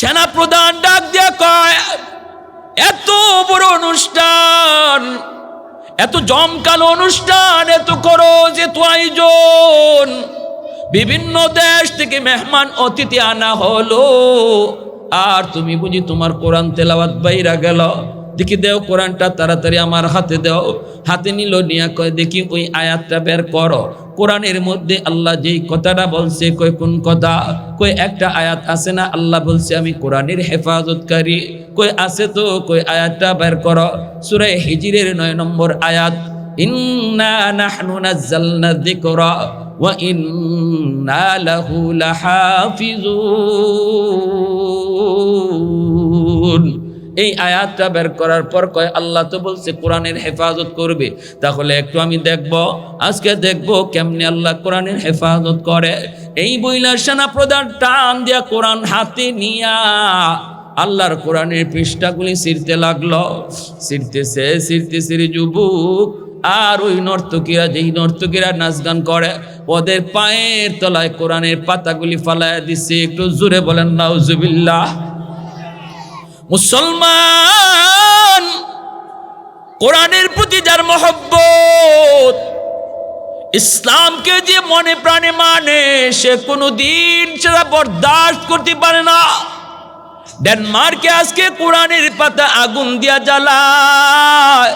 সেনা প্রধান ডাক দিয়া কয়, এত বড় অনুষ্ঠান, এত জমকালো অনুষ্ঠান, এত করো যে তো আয়োজন। বিভিন্ন দেশ থেকে মেহমান অতিথি আনা হলো। আর তুমি বুঝি তোমার কোরআন তেলাওয়াত বাইরা গেল? দেখি দেও কোরআনটা তাড়াতাড়ি আমার হাতে দেও। হাতে নিল, নিয়া কয়, দেখি ওই আয়াতটা বের করো। কোরআনের মধ্যে আল্লাহ যেই কথাটা বলছে, কয়, কোন কথা? কই একটা আয়াত আছে না? আল্লাহ বলছে, আমি কোরআনের হেফাজতকারী। কই আছে তো। কই আয়াতটা বের করো। সূরা হিজরের নয় নম্বর আয়াত, ইন্না লাহু এই আয়াতটা বের করার পর কয়, আল্লাহ তো বলছে, কোরআনের হেফাজত করবে। তাহলে একটু আমি দেখব, আজকে দেখব কেমনে আল্লাহ কোরআনের হেফাজত করে। এই বইলার সেনা প্রধান টান দিয়া কোরআন হাতে নিয়া আল্লাহর কোরআনের পৃষ্ঠাগুলি ছিঁড়তে লাগল। ছিঁড়তেছে ছিঁড়তেছে রে যুবক, আর ওই নর্তকীরা, যেই নর্তকীরা নাচ গান করে, ওদের পায়ের তলায় কোরআনের পাতাগুলি ফালায় দিচ্ছে। একটু জোরে বলেন, নাউজুবিল্লাহ। মুসলমান, কোরআনের প্রতি যার মহব্বত, ইসলামকে যে মনে প্রাণে মানে সে কোনো দিন সেটা বরদাস্ত করতে পারে না। ডেনমার্কে আজকে কোরআনের পাতা আগুন দিয়া জ্বালায়।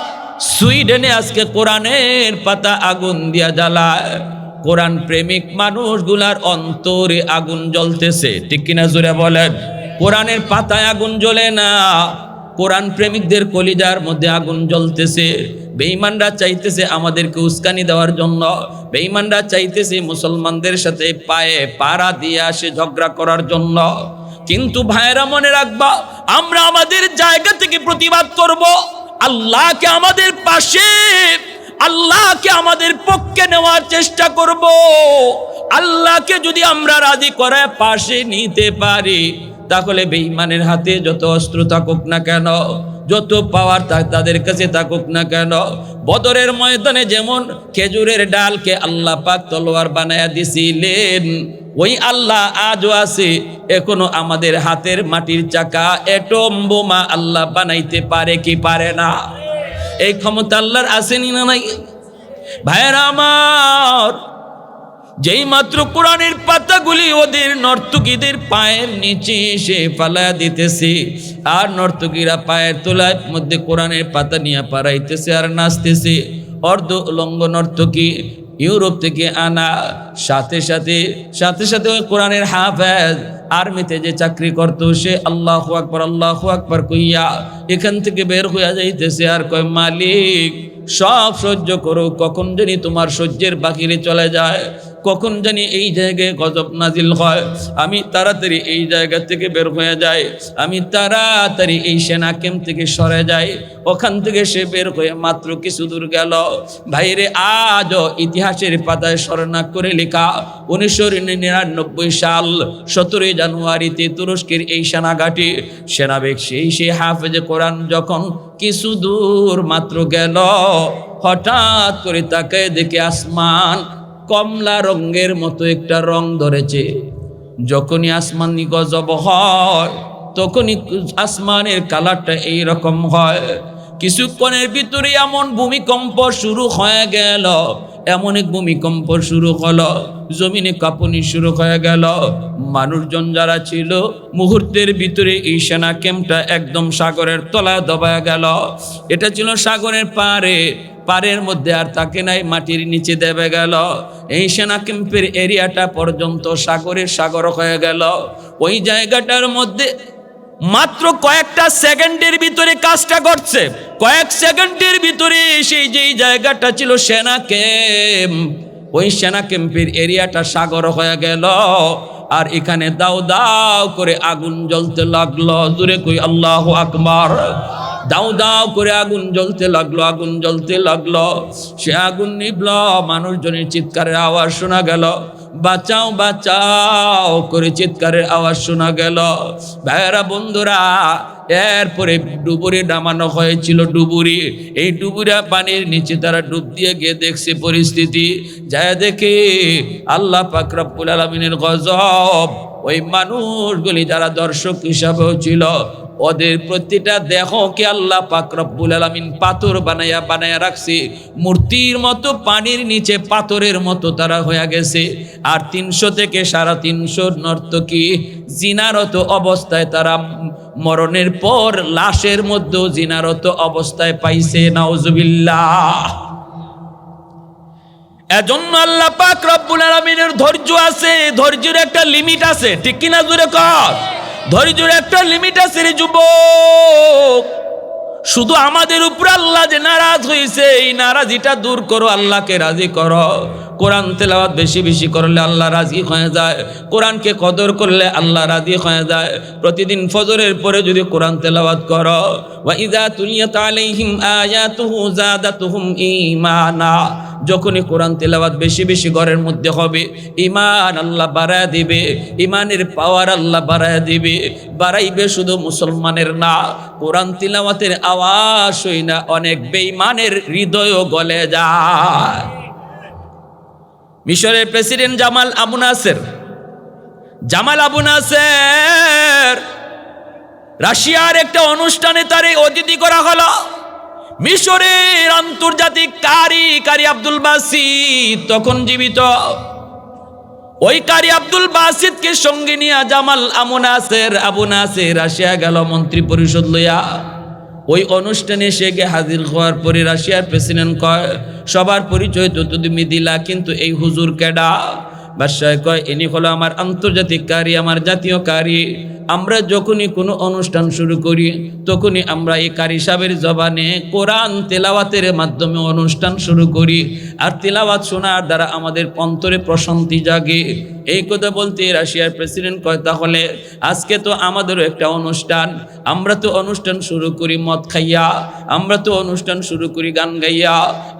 সুইডেনে আজকে কোরআনের পাতা আগুন দিয়া জ্বালায়। কোরআন প্রেমিক মানুষগুলার অন্তরে আগুন জ্বলতেছে। ঠিক কিনা জোরে বলেন? কোরআনের পাতায় আগুন জ্বলে না। কোরআন প্রেমিকদের কলিজার মধ্যে আগুন জ্বলতেছে। বেঈমানরা চাইতেছে আমাদেরকে উস্কানি দেওয়ার জন্য। বেঈমানরা চাইতেছে মুসলমানদের সাথে পায়ে পাড়া দিয়ে আসে ঝগড়া করার জন্য। কিন্তু ভাইয়েরা মনে রাখবা, আমরা আমাদের জায়গা থেকে প্রতিবাদ করব। আল্লাহকে আমাদের পাশে, আল্লাহকে আমাদের পক্ষে নেওয়ার চেষ্টা করব। আল্লাহকে যদি আমরা রাজি করে পাশে নিতে পারি তাহলে বেঈমানের হাতে যত অস্ত্র থাকুক না কেন, যত পাওয়ার তাদের কাছে থাকুক না কেন, বদরের ময়দানে যেমন খেজুরের ডালকে আল্লাহ পাক তলোয়ার বানায়া দিছিলেন, ওই আল্লাহ আজও আছে, এখনও আমাদের হাতের মাটির চাকা এটম বোমা আল্লাহ বানাইতে পারে কি পারে না? এই ক্ষমতা আল্লাহর আসেনি না নাই? ভাইয়েরা আমার যেই মাত্র কোরআনের পাতাগুলি ওদের নর্তকীদের পায়ের নিচে এসে ফালা দিতেছে, আর নর্তকীরা পায়ের তোলায় মধ্যে কোরআনের পাতা নিয়ে পারাইতেছে আর নাচতেছে। অর্ধ উলঙ্গ নর্তকী ইউরোপ থেকে আনা, সাথে সাথে সাথে সাথে ওই কোরআনের হাফেজ আর্মিতে যে চাকরি করতো, সে আল্লাহ আকবর আল্লাহ আকবর কইয়া এখান থেকে বের হইয়া যাইতেছে। আর কয়, মালিক, সব সহ্য করো, কখন জানি তোমার সহ্যের বাকিরে চলে যায়। কখন জানি এই জায়গায় গজব নাজিল হয়। আমি তাড়াতাড়ি এই জায়গা থেকে বের হয়ে যাই। আমি তাড়াতাড়ি এই সেনা ক্যাম্প থেকে সরে যাই। ওখান থেকে সে বের হয়ে মাত্র কিছু দূর গেল। ভাইরে, আজও ইতিহাসের পাতায় স্মরণা করে লেখা উনিশশো নিরানব্বই সাল, সতেরোই জানুয়ারিতে তুরস্কের এই সেনাঘাটি। সেনাবেগ সেই সে হাফেজে কোরআন যখন কিছু দূর মাত্র গেল, হঠাৎ করে তাকে দেখে আসমান কমলা রঙের মতো একটা রং ধরেছে। যখনই আসমান গজব হয় তখনই আসমানের কালারটা এই রকম হয়। কিছুক্ষণের ভিতরে এমন ভূমিকম্প শুরু হয়ে গেল। এমন এক ভূমিকম্প শুরু হলো, জমিনে কাঁপুনি শুরু হয়ে গেল। মানুষজন যারা ছিল, মুহূর্তের ভিতরে এই সেনা ক্যাম্পটা একদম সাগরের তলায় দবায় গেল। এটা ছিল সাগরের পারে পারের মধ্যে আর তাকে নাই, মাটির নিচে দেবে গেল। এই সেনা ক্যাম্পের এরিয়াটা পর্যন্ত সাগরের সাগর হয়ে গেল। ওই জায়গাটার মধ্যে মাত্র কয়েকটা সেকেন্ডের ভিতরে কাজটা করছে। কয়েক সেকেন্ডের ভিতরে সেই যেই জায়গাটা ছিল সেনা ক্যাম্প। ওই সেনা ক্যাম্পের এরিয়াটা সাগর হয়ে গেল। আর এখানে দাও দাও করে আগুন জ্বলতে লাগল। দূরে কই আল্লাহ আকবার। দাও দাও করে আগুন জ্বলতে লাগল, আগুন জ্বলতে লাগল। সে আগুন নিবল, মানুষজনের চিৎকারের আওয়াজ শোনা গেল। বাঁচাও বাঁচাও, করে চিৎকারের আওয়াজ শোনা গেল। ভাইয়েরা, বন্ধুরা, এরপরে ডুবুরি নামানো হয়েছিল ডুবুরি। এই ডুবুরা পানির নিচে তারা ডুব দিয়ে গিয়ে দেখছে পরিস্থিতি। যায় দেখে আল্লাহ পাক রব্বুল আলমিনের গজব। ওই মানুষগুলি যারা দর্শক হিসাবেও ছিল ওদের প্রতিটা দেহ কে আল্লাহ পাক রব্বুল আলামিন পাথর বানায়া বানায়া রাখছে। মূর্তির মতো, পানির নিচে পাথরের মতো তারা হয়ে গেছে। আর তিনশো থেকে সাড়ে তিনশো নর্তকী জিনারত অবস্থায় তারা মরণের পর লাশের মধ্যেও জিনারত অবস্থায় পাইছে। নাউজুবিল্লাহ। এজন্য আল্লাহ পাক রব্বুল আলামিনের ধৈর্য আছে। ধৈর্যের একটা লিমিট আছে। ঠিক কিনা জুড়ে কর? ধৈর্যের একটা লিমিট আছে রে যুবক। শুধু আমাদের উপর আল্লাহ যে নারাজ হয়েছে এই নারাজিটা দূর করো, আল্লাহকে রাজি করো। কোরআন তেলাওয়াত বেশি বেশি করলে আল্লাহ রাজি হয়ে যায়। কোরআনকে কদর করলে আল্লাহ রাজি হয়ে যায়। প্রতিদিন ফজরের পরে যদি কোরআন তেলাওয়াত করো ওয়া ইযা তুলিয়াত আলাইহিম আয়াতুহু যাদাতুহুম ঈমানা। যখনই কোরআন তেলাওয়াত বেশি বেশি ঘরের মধ্যে হবে ইমান আল্লাহ বাড়ায় দিবে। ইমানের পাওয়ার আল্লাহ বাড়ায় দিবে। বাড়াইবে শুধু মুসলমানের না, কোরআন তিলাওয়াতের আওয়াজ হই না অনেক বেঈমানের হৃদয়ও গলে যায়। মিশরের president Jamal Abu Nasser. Jamal Abu Nasser রাশিয়ার একটা অনুষ্ঠানে তারে অতিথি করা হলো। মিশরের আন্তর্জাতিক কারি কারি আব্দুল বাসিদ তখন জীবিত। ওই কারি আব্দুল বাসিদকে সঙ্গে নিয়ে জামাল আমু নাসের, আবু নাসের রাশিয়া গেল মন্ত্রী পরিষদ লইয়া। ওই অনুষ্ঠানে সে গে হাজির হওয়ার পরে রাশিয়ার প্রেসিডেন্ট সবার পরিচয় তো তুমি দিলা, কিন্তু এই হুজুর কেডা? বাদশাহ কয়, ইনি হলো আমার আন্তর্জাতিক কারি, আমার জাতীয় কারি। আমরা যখনই কোনো অনুষ্ঠান শুরু করি, তখনই আমরা এই কারি সাহেবের জবানে কোরআন তেলাওয়াতের মাধ্যমে অনুষ্ঠান শুরু করি। আর তেলাওয়াত শোনার দ্বারা আমাদের অন্তরে প্রশান্তি জাগে। এই কথা বলতে রাশিয়ার প্রেসিডেন্ট কয়, তাহলে আজকে তো আমাদেরও একটা অনুষ্ঠান। আমরা তো অনুষ্ঠান শুরু করি মদ খাইয়া, আমরা তো অনুষ্ঠান শুরু করি গান গাইয়া,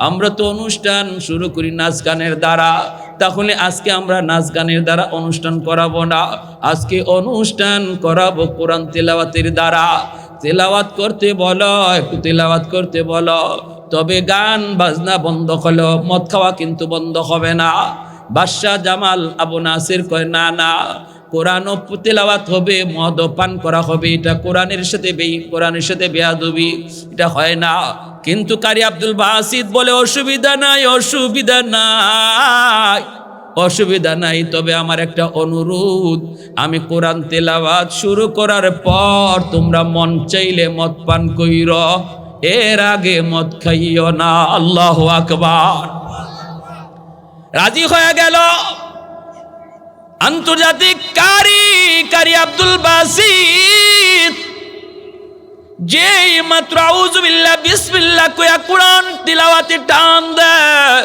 আমরা তো অনুষ্ঠান শুরু করি নাচ গানের দ্বারা। তাহলে আজকে আমরা নাচ গানের দ্বারা অনুষ্ঠান করাবো না। আজকে অনুষ্ঠান করাবো কোরআন তেলাওয়াতের দ্বারা। তেলাওয়াত করতে বলো, একটু তেলাওয়াত করতে বলো। তবে গান বাজনা বন্ধ হলো মদ খাওয়া কিন্তু বন্ধ হবে না। বাদশাহ জামাল আবু নাসির কয়, না না কোরআন তেলাওয়াত হবে মদ পান করা হবে। এটা কোরআনের সাথে বে কোরআনের সাথে বেয়াদবি, এটা হয় না। কিন্তু কারি আব্দুল বাসিদ বলে, অসুবিধা নাই অসুবিধা নাই অসুবিধা নাই। তবে আমার একটা অনুরোধ, আমি কোরআন তেলাওয়াত শুরু করার পর তোমরা মন চাইলে মদ পান কইর। এর আগে মদ খাইও না, আল্লাহ আকবার। রাজি হয়ে গেল? আন্তর্জাতিক কারি কারি আব্দুল বাসিদ। যেই মাত্র আউজুবিল্লাহ বিসমিল্লাহ কয়া কোরআন তিলাওয়াতে টান দেয়।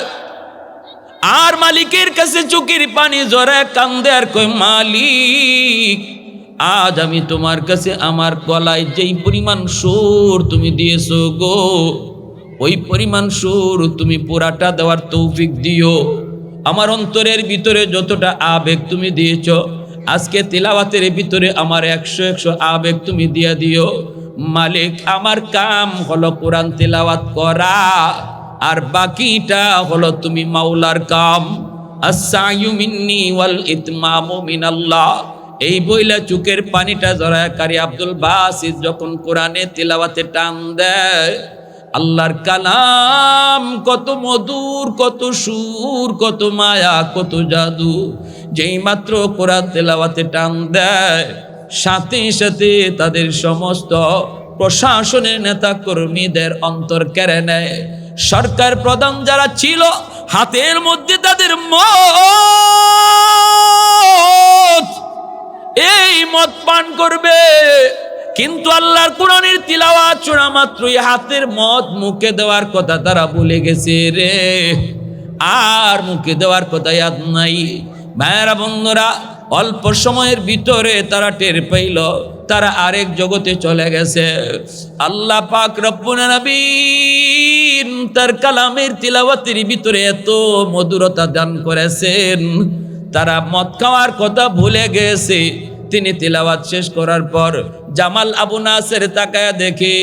আর মালিকের কাছে চুকির পানি জরে কান্দে আর কই মালিক, আজ আমি তোমার কাছে আমার গলায় যেই পরিমাণ সুর তুমি দিয়েছ গো, ওই পরিমাণ সুর তুমি পুরাটা দেওয়ার তৌফিক দিও। আমার অন্তরের ভিতরে যতটা আবেগ তুমি দিয়েছ, আজকে তেলাওয়াতের ভিতরে আমার একশো একশো আবেগ তুমি দিয়ে দিও। মালিক, আমার কাম হলো কোরআন তেলাওয়াত করা, আর বাকিটা হলো তুমি মাওলার কাম। আসায়ু মিন্নি ওয়াল ইতমামু মিনাল্লাহ। এই বইলা চুকের পানিটা জরাকারী আব্দুল বাসিদ যখন কোরআনে তিলাওয়াতে টান দেয় আল্লাহর কালাম কত মধুর, কত সুর, কত মায়া, কত জাদু। যেই মাত্র কোরআন তেলাওয়াতে টান দেয়, সাথে সাথে তাদের সমস্ত প্রশাসনের নেতা কর্মীদের অন্তর কেড়ে নেয়। সরকার প্রধান যারা ছিল, হাতের মধ্যে তাদের মত, এই মদ পান করবে। কিন্তু আল্লাহর কোরআনের তিলাওয়াত শোনা মাত্রই হাতের মদ মুখে দেওয়ার কথা তারা ভুলে গেছে রে। আর মুখে দেওয়ার কথা ইয়াদ নাই। ভাইয়েরা, বন্ধুরা, অল্প সময়ের ভিতরে তারা টের পাইল, তারা আরেক জগতে চলে গেছে। আল্লাহ পাক রব্বুল নবীন তার কালামের তিলাওয়াতের ভিতরে এত মধুরতা দান করেছেন। তারা মদ খাওয়ার কথা ভুলে গেছে। তিনি তিলাওয়াত শেষ করার পর জামাল আবু নাসের তাকায় দেখে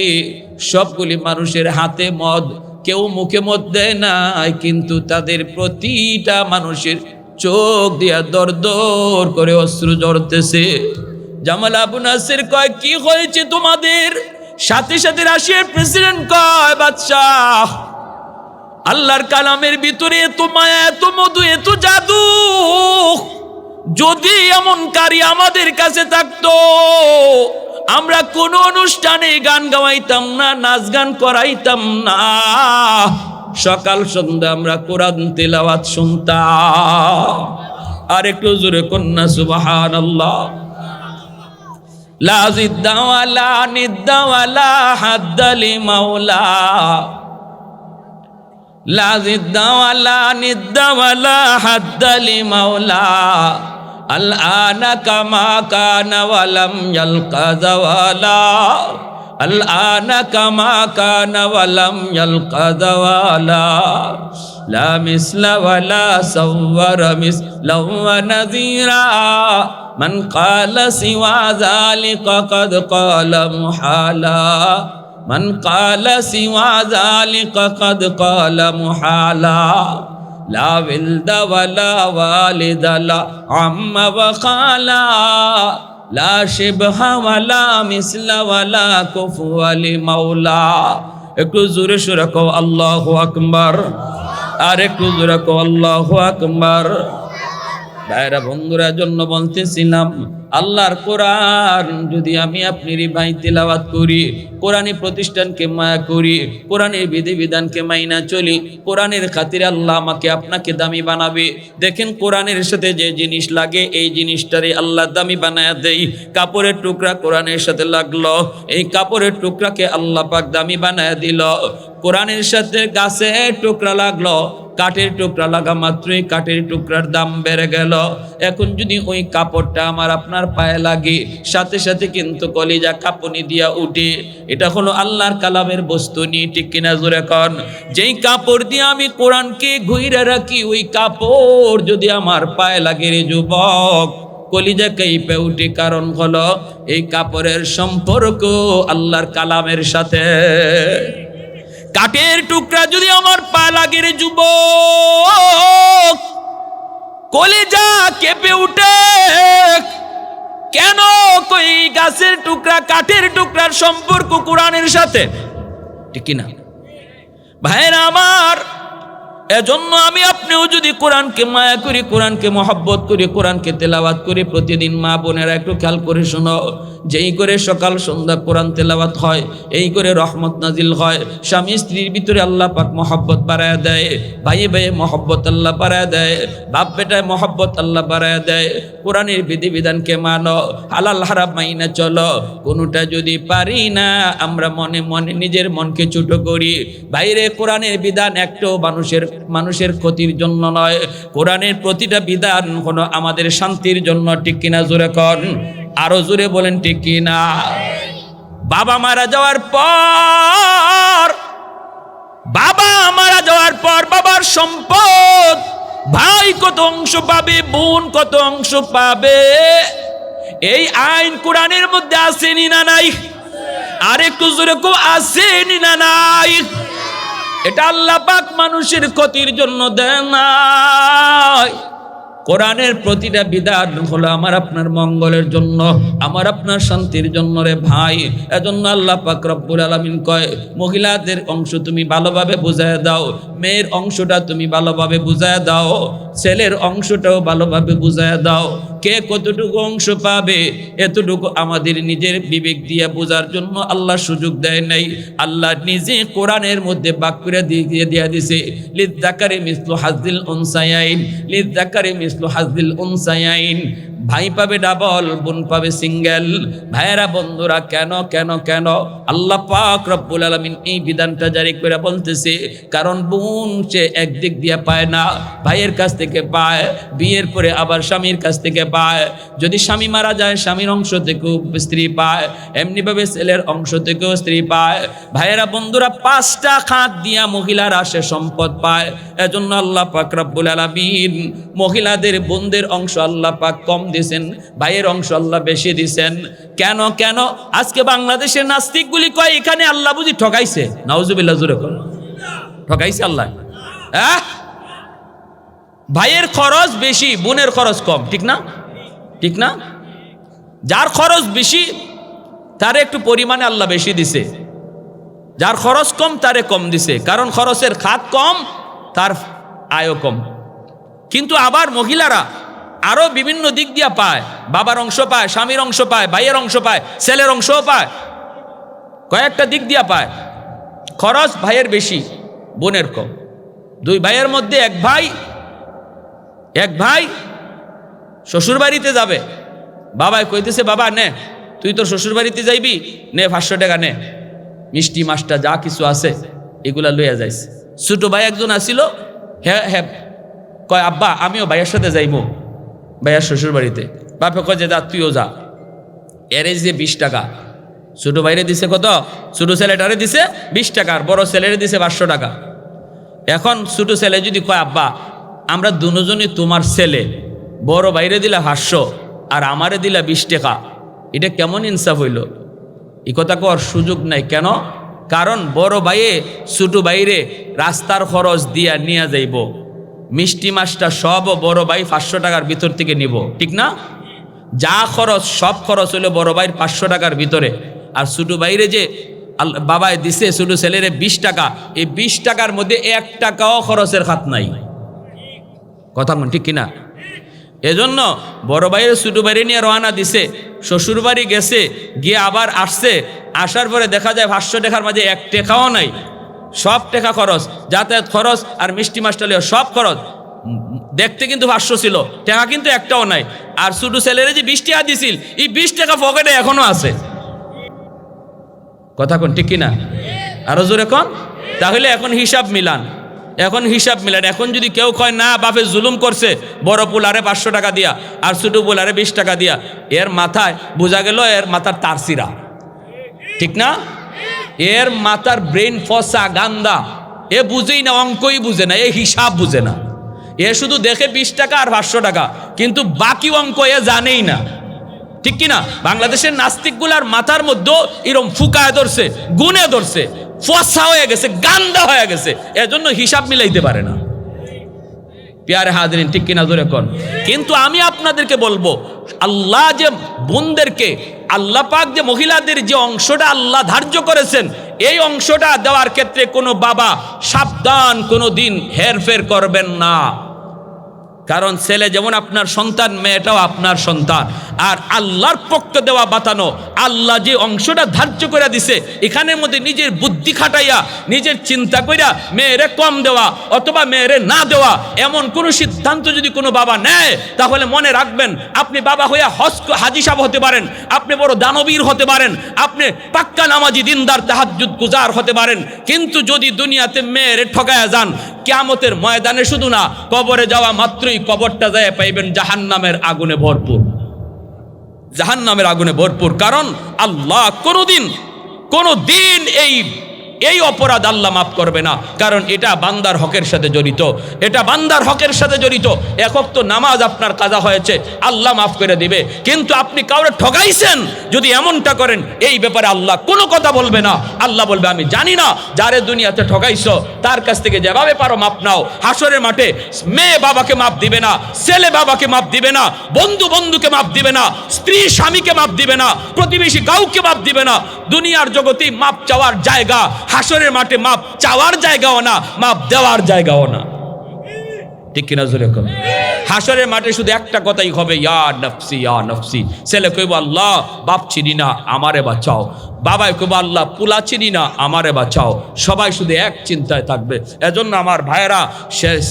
সবগুলি মানুষের হাতে মদ, কেউ মুখে মদ দেয় নাই, কিন্তু তাদের প্রতিটা মানুষের চোখ দিয়া দর দর করে অশ্রু জড়তেছে জামাল আবু নাসের কয়, কি হয়েছে তোমাদের? সাথে সাথে রাশিয়ার প্রেসিডেন্ট কয়, বাদশাহ, আল্লাহর কালামের ভিতরে এত মায়া, এত মধু, এত জাদু। যদি এমন কারি আমাদের কাছে থাকতো, আমরা কোন অনুষ্ঠানে গান গাওয়াইতাম না, নাচ গান করাইতাম না। সকাল সন্ধ্যা আমরা কোরআন তেলাওয়াত শুনতাম। আর একটু জোরে কন্যা সুবাহান আল্লাহ লা জিদ্দা ওয়ালা নিদ্দা হাদ্দালি মাওলা লা জিদ্দা ওয়ালা নিদ্দা হাদ্দালি মাওলা الآن كما كان ولم يلقى زوالا. الآن كما كان ولم يلقى زوالا. لا مثل ولا صور مثلا ونذيرا. من قال سوى ذلك قد قال محالا. من قال سوى ذلك قد قال محالا. لا ولد ولا والد لا عم وخالا لا شبه ولا مثل ولا كفو لمولا একটু জোরে সুরে কও আল্লাহ আকবার আর একটু জোরে কও আল্লাহ আকবার ভাইরা বন্ধুরা জন্য বলতেছিলাম আল্লাহর কোরআন যদি আমি আপনার ভাই তেলাওয়াত করি, কোরআনী প্রতিষ্ঠানকে মায়া করি কোরআনের বিধিবিধানকে মাইনা চলি, কোরআনের খাতিরে আল্লাহ আমাকে আপনাকে দামি বানাবে। দেখেন কোরআনের সাথে যে জিনিস লাগে, এই জিনিসটারে আল্লাহ দামি বানায় দেই। কাপড়ের টুকরা কোরআনের সাথে লাগল, এই কাপড়ের টুকরাকে আল্লাহ পাক দামি বানায় দিল। কোরআনের সাথে গাছের টুকরা লাগল, কাঠের টুকরা লাগা মাত্রই কাঠের টুকরার দাম বেড়ে গেল। এখন যদি ওই কাপড়টা আমার আপনার পায়ে লাগে। সাথে সাথে কিন্তু কলিজা কাপনি দিয়া উঠে। এটা হলো আল্লাহর কালামের বস্তু নিয়ে ঠিক কিনা জোরে কন? যেই কাপড় দিয়ে আমি কোরআনকে ঘুরে রাখি, ওই কাপড় যদি আমার পায়ে লাগে রে যুবক, কলিজা কেঁপে উঠে। কারণ হলো এই কাপড়ের সম্পর্ক আল্লাহর কালামের সাথে। কাঠের টুকরা যদি আমার পা লাগে রে যুবক, কলিজা কেঁপে উঠে। কেন কই গাছের টুকরা, কাঠের টুকরার সম্পর্ক কোরআনের সাথে? ঠিক না ভাইরা আমার, এজন্য আমি আপনিও যদি কোরআনকে মায়া করি, কোরআনকে মহব্বত করি, কোরআনকে তেলাওয়াত করি প্রতিদিন মা বোনেরা একটু খেয়াল করে শোনো। যেই করে সকাল সন্ধ্যা কোরআন তেলাওয়াত হয়, এই করে রহমত নাজিল হয়। স্বামী স্ত্রীর ভিতরে আল্লাহ পাক মহব্বত বাড়ায় দেয় ভাইয়ে ভাইয়ে মহব্বত আল্লাহ বাড়ায় দেয়, বাপ বেটায় মহব্বত আল্লাহ বাড়ায় দেয়। কোরআনের বিধিবিধানকে মানো, হালাল হারাম মাইনা চলো, কোনোটা যদি পারি না, আমরা মনে মনে নিজের মনকে ছোট করি। বাইরে কোরআনের বিধান একটাও মানুষের মানুষের ক্ষতির জন্য নয়। কোরআনের প্রতিটা বিধান হলো আমাদের শান্তির জন্য ঠিক কিনা জোরে কর আরও জোরে বলেন ঠিক কিনা। বাবা মারা যাওয়ার পর, বাবা মারা যাওয়ার পর বাবার সম্পদ, ভাই কত অংশ পাবে, বোন কত অংশ পাবে? এই আইন কোরআনের মধ্যে আসেনি না নাই? আরেকটু জোরে কো আসেনি না নাই? এটা আল্লাহ পাক মানুষের ক্ষতির জন্য দেয় নাই। কোরআনের প্রতিটা বিধান হলো আমার আপনার মঙ্গলের জন্য, আমার আপনার শান্তির জন্য রে ভাই। এজন্য আল্লাহ পাক রব্বুল আলামিন কয়, মহিলাদের অংশ তুমি ভালোভাবে বুঝায় দাও, মেয়ের অংশটা তুমি ভালোভাবে বুঝায় দাও, ছেলের অংশটাও ভালোভাবে বুঝায় দাও। কে কতটুকু অংশ পাবে, এতটুকু আমাদের নিজের বিবেক দিয়ে বোঝার জন্য আল্লাহ সুযোগ দেয় নাই। আল্লাহ নিজে কোরআনের মধ্যে বাক করে দিয়ে দিয়ে দিছে লিদ জাকারে মিসলু হাজদিল উনসায়াইন লিদ জাকারে মিসলু হাজদিল উনসায়াইন। ভাই পাবে ডাবল বোন পাবে সিঙ্গেল ভাইয়েরা, বন্ধুরা, কেন কেন কেন? আল্লাহ পাক রব্বুল আলমিন এই বিধানটা জারি করে বলতেছে, কারণ বোন সে একদিক দিয়ে পায় না, ভাইয়ের কাছ থেকে পায়, বিয়ের পরে আবার স্বামীর কাছ থেকে পায়। যদি স্বামী মারা যায়, স্বামীর অংশ থেকেও স্ত্রী পায়, এমনিভাবে ছেলের অংশ থেকেও স্ত্রী পায়। ভাইয়েরা, বন্ধুরা, পাঁচটা খাত দিয়া মহিলারা সে সম্পদ পায়। এজন্য আল্লাহ পাক রব্বুল আলামিন মহিলাদের বোনদের অংশ আল্লাহ পাক কম দিয়েছেন, ভাইয়ের অংশ আল্লাহ বেশি দিছেন কেন কেন? আজকে বাংলাদেশের নাস্তিকগুলি কয়, এখানে আল্লাহ বুঝি ঠকাইছে? নাউজুবিল্লাহ, জুরে কর ঠকাইছে আল্লাহ? ভাইয়ের খরচ বেশি, বোনের খরচ কম, ঠিক না? ঠিক না? যার খরচ বেশি, তার একটু পরিমাণে আল্লাহ বেশি দিছে। যার খরচ কম, তারে কম দিছে। কারণ খরচের খাত কম, তার আয়ও কম। কিন্তু আবার মহিলারা আরও বিভিন্ন দিক দিয়া পায়। বাবার অংশ পায়, স্বামীর অংশ পায়, ভাইয়ের অংশ পায়, ছেলের অংশও পায়। কয়েকটা দিক দিয়া পায়। খরচ ভাইয়ের বেশি, বোনের কম। দুই ভাইয়ের মধ্যে এক ভাই এক ভাই শ্বশুর বাড়িতে যাবে। বাবাই কইতেছে, বাবা, নে, তুই তোর শ্বশুর বাড়িতে যাইবি? নে, পাঁচশো টাকা নে। মিষ্টি, মাছটা যা কিছু আছে, এগুলা লইয়া যাইস। ছোট ভাই একজন আসিল হ্যাঁ হ্যাঁ কয়, আব্বা, আমিও ভাইয়ের সাথে যাইব, ভাইয়ার শ্বশুর বাড়িতে বাপে কয়, যে দা তুইও যা। এর যে বিশ টাকা। ছোটো ভাইরে দিছে কত? ছোটো ছেলেটারে দিছে বিশ টাকা আর বড় ছেলেরে দিছে পাঁচশো টাকা। এখন ছোটো ছেলে যদি কয়, আব্বা, আমরা দুজনই তোমার ছেলে, বড় বাইরে দিলা হাস্য আর আমারে দিলা বিশ টাকা। এটা কেমন ইনসাফ হইল? এ কথা কর সুযোগ নাই। কেন? কারণ বড় ভাইয়ে ছোটো বাইরে রাস্তার খরচ দিয়া নিয়ে যাইব। মিষ্টি মাছটা সব বড় ভাই পাঁচশো টাকার ভিতর থেকে নিব। ঠিক না? যা খরচ, সব খরচ হলো বড় ভাইয়ের পাঁচশো টাকার ভিতরে। আর ছোট বাইরে যে বাবায় দিছে, ছোট ছেলেরে বিশ টাকা, এই বিশ টাকার মধ্যে এক টাকাও খরচের খাত নাই। কথা ঠিক কিনা? এজন্য বড় ভাইয়ের ছোট বাইরে নিয়ে রওনা দিছে। শ্বশুর বাড়ি গেছে, গিয়ে আবার আসছে। আসার পরে দেখা যায় পাঁচশো দেখার মাঝে এক টেকাও নাই। সব টাকা খরচ, যাতায়াত খরচ আর মিষ্টি মাছটা লিও সব খরচ। দেখতে কিন্তু ভাষ্য ছিল, টাকা কিন্তু একটাও নাই। আর ছোট ছেলেরে যে বিশ টাকা দিছিল, এই বিশ টাকা পকেটে এখনও আছে। কথা কোন, ঠিক কিনা? আরও জোরে কন? তাহলে এখন হিসাব মিলান। এখন হিসাব মিলান। এখন যদি কেউ কয়, না, বাপে জুলুম করছে, বড় পুলারে পাঁচশো টাকা দিয়া আর ছোট পুলারে বিশ টাকা দিয়া। এর মাথায় বোঝা গেল, এর মাথার তারসিরা। ঠিক না? এর মাথার ব্রেন ফসা, গান্দা। এ বুঝেই না, অঙ্কই বুঝে না, এ হিসাব বুঝে না। এ শুধু দেখে বিশ টাকা আর পাঁচশো টাকা, কিন্তু বাকি অঙ্ক এ জানেই না। ঠিক কিনা বাংলাদেশের নাস্তিকগুলার মাথার মধ্যেও এরম ফুকায় ধরছে গুনে ধরছে, ফসা হয়ে গেছে, গান্দা হয়ে গেছে, এজন্য হিসাব মিলাইতে পারে না। পেয়ারে হাজরিন, ঠিক কিনা ধরে কোন? কিন্তু আমি আপনাদেরকে বলব, আল্লাহ যে বোনদেরকে আল্লাহ পাক যে মহিলাদের যে অংশটা আল্লাহ ধার্য করেছেন, এই অংশটা দেওয়ার ক্ষেত্রে কোনো বাবা সাবধান কোনো দিন হেরফের করবেন না। কারণ ছেলে যেমন আপনার সন্তান, মেয়েটাও আপনার সন্তান। আর আল্লাহর পক্ষ দেওয়া বাতানো, আল্লাহ যে অংশটা ধার্য করে দিছে, এখানের মধ্যে নিজের বুদ্ধি খাটাইয়া, নিজের চিন্তা কইরা মেয়েরে কম দেওয়া অথবা মেয়েরে না দেওয়া, এমন কোনো সিদ্ধান্ত যদি কোনো বাবা নেয়, তাহলে মনে রাখবেন, আপনি বাবা হইয়া হজ হাজি সাহেব হতে পারেন, আপনি বড় দানবীর হতে পারেন, আপনি পাক্কা নামাজি দিনদার, তাহাজ্জুদ গুজার হতে পারেন। কিন্তু যদি দুনিয়াতে মেয়েরে ঠকায়া যান, কিয়ামতের ময়দানে শুধু না, কবরে যাওয়া মাত্রই কবরটা যায় পাইবেন জাহান নামের আগুনে ভরপুর। জাহান নামের আগুনে ভরপুর। কারণ আল্লাহ কোনোদিন কোনো দিন এই এই অপরাধ আল্লাহ মাফ করবে না। কারণ এটা বান্দার হকের সাথে জড়িত। এটা বান্দার হকের সাথে জড়িত। একক তো নামাজ আপনার কাজা হয়েছে, আল্লাহ মাফ করে দিবে। কিন্তু আপনি কাউরে ঠকাইছেন যদি এমনটা করেন, এই ব্যাপারে আল্লাহ কোনো কথা বলবে না। আল্লাহ বলবে, আমি জানি না যারে দুনিয়াতে ঠকাইছো তার কাছ থেকে যেভাবে পারো মাপ নাও। হাসরের মাঠে মেয়ে বাবাকে মাপ দিবে না, ছেলে বাবাকে মাপ দিবে না, বন্ধু বন্ধুকে মাপ দিবে না, স্ত্রী স্বামীকে মাপ দিবে না, প্রতিবেশী কাউকে মাপ দিবে না। দুনিয়ার জগতে মাপ চাওয়ার জায়গা হাসরের মাঠে মাপ চাওয়ার জায়গাও না মাপ দেওয়ার জায়গাও না। ঠিক কিনা জোরে কর হাসরের মাঠে শুধু একটা কথাই হবে, ইয়া নফসি ইয়া নফসি। ছেলে কইব, আল্লাহ, বাপ চিনি না, আমারে বাঁচাও। বাবাই কইব, আল্লাহ, পুলা চিনি না, আমারে বাঁচাও। সবাই শুধু এক চিন্তায় থাকবে। এজন্য আমার ভাইয়েরা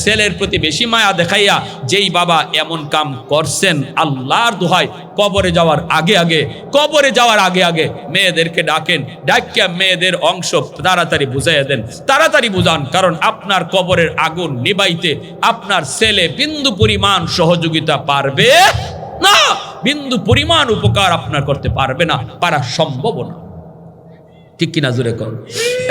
ছেলের প্রতি বেশি মায়া দেখাইয়া, যেই বাবা এমন কাম করছেন, আল্লাহর দোহাই কবরে যাওয়ার আগে আগে, কবরে যাওয়ার আগে আগে মেয়েদেরকে ডাকেন, ডাকিয়া মেয়েদের অংশ তাড়াতাড়ি বুঝাইয়া দেন। তাড়াতাড়ি বুঝান, কারণ আপনার কবরের আগুন নিবাইতে আপনার ছেলে বিন্দু পরিমাণ সহযোগিতা পারবে? না, বিন্দু পরিমাণ উপকার আপনার করতে পারবে না, পারা সম্ভব না। ঠিক কিনা জোরে কর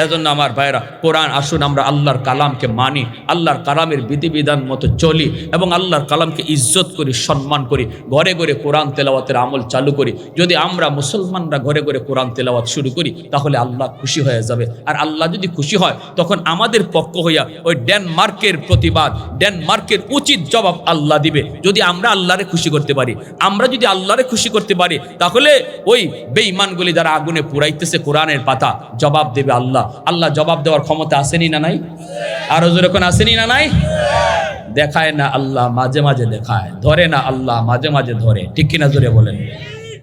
এজন্য আমার ভাইরা কোরআন আসুন, আমরা আল্লাহর কালামকে মানি, আল্লাহর কালামের বিধিবিধান মতো চলি এবং আল্লাহর কালামকে ইজ্জত করি, সম্মান করি, ঘরে ঘরে কোরআন তেলাওয়াতের আমল চালু করি। যদি আমরা মুসলমানরা ঘরে ঘরে কোরআন তেলাওয়াত শুরু করি, তাহলে আল্লাহ খুশি হয়ে যাবে। আর আল্লাহ যদি খুশি হয়, তখন আমাদের পক্ষ হইয়া ওই ডেনমার্কের প্রতিবাদ, ডেনমার্কের উচিত জবাব আল্লাহ দিবে। যদি আমরা আল্লাহরে খুশি করতে পারি, আমরা যদি আল্লাহরে খুশি করতে পারি, তাহলে ওই বেঈমানগুলি যারা আগুনে পুরাইতেছে কোরআনের পাতা জবাব দেবে আল্লাহ। আল্লাহ জবাব দেওয়ার ক্ষমতা আসেনি না নাই? আরও যেরকম আসেনি না নাই? দেখায় না আল্লাহ, মাঝে মাঝে দেখায়। ধরে না আল্লাহ, মাঝে মাঝে ধরে। ঠিক কিনা জোরে বলেন?